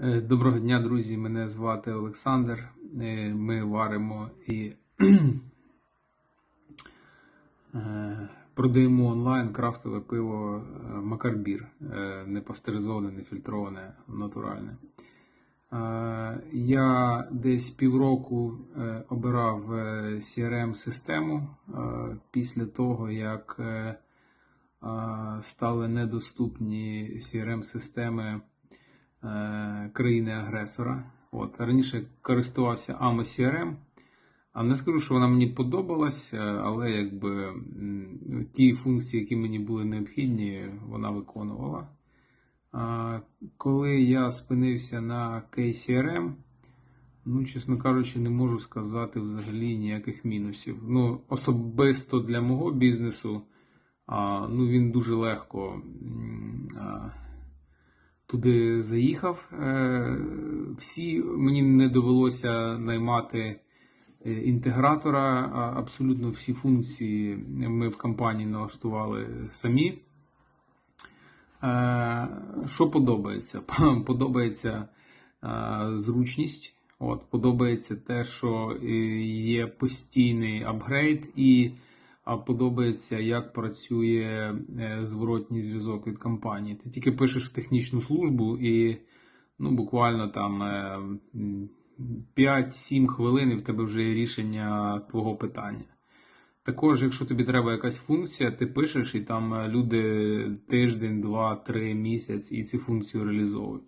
Е, Доброго дня, друзі. Мене звати Олександр. Е, Ми варимо і е, продаємо онлайн крафтове пиво Макарбір. Не пастеризоване, не фільтроване, натуральне. Я десь півроку обирав CRM-систему після того, як стали недоступні CRM-системи країни-агресора. От, раніше користувався AMO CRM, а не скажу, що вона мені подобалась, е, але якби ті функції, які мені були необхідні, вона виконувала. Коли я спинився на KCRM, ну, чесно кажучи, не можу сказати взагалі ніяких мінусів. Ну, особисто для мого бізнесу. Ну, він дуже легко туди заїхав. Е, всі мені не довелося наймати е, інтегратора. Абсолютно всі функції ми в компанії налаштували самі. Е, Що подобається? Подобається зручність. От, подобається те, що є постійний апгрейд, і а подобається, як працює е, зворотній зв'язок від компанії. Ти тільки пишеш технічну службу і ну, буквально там е, 5-7 хвилин і в тебе вже є рішення твого питання. Також, якщо тобі треба якась функція, ти пишеш, і там е, люди тиждень, два, три місяць і цю функцію реалізовують.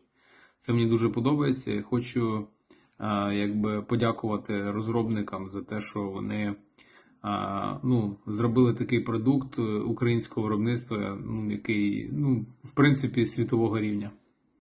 Це мені дуже подобається. Хочу е, якби подякувати розробникам за те, що вони е, ну, зробили такий продукт е, українського виробництва, ну, який, ну, в принципі, світового рівня.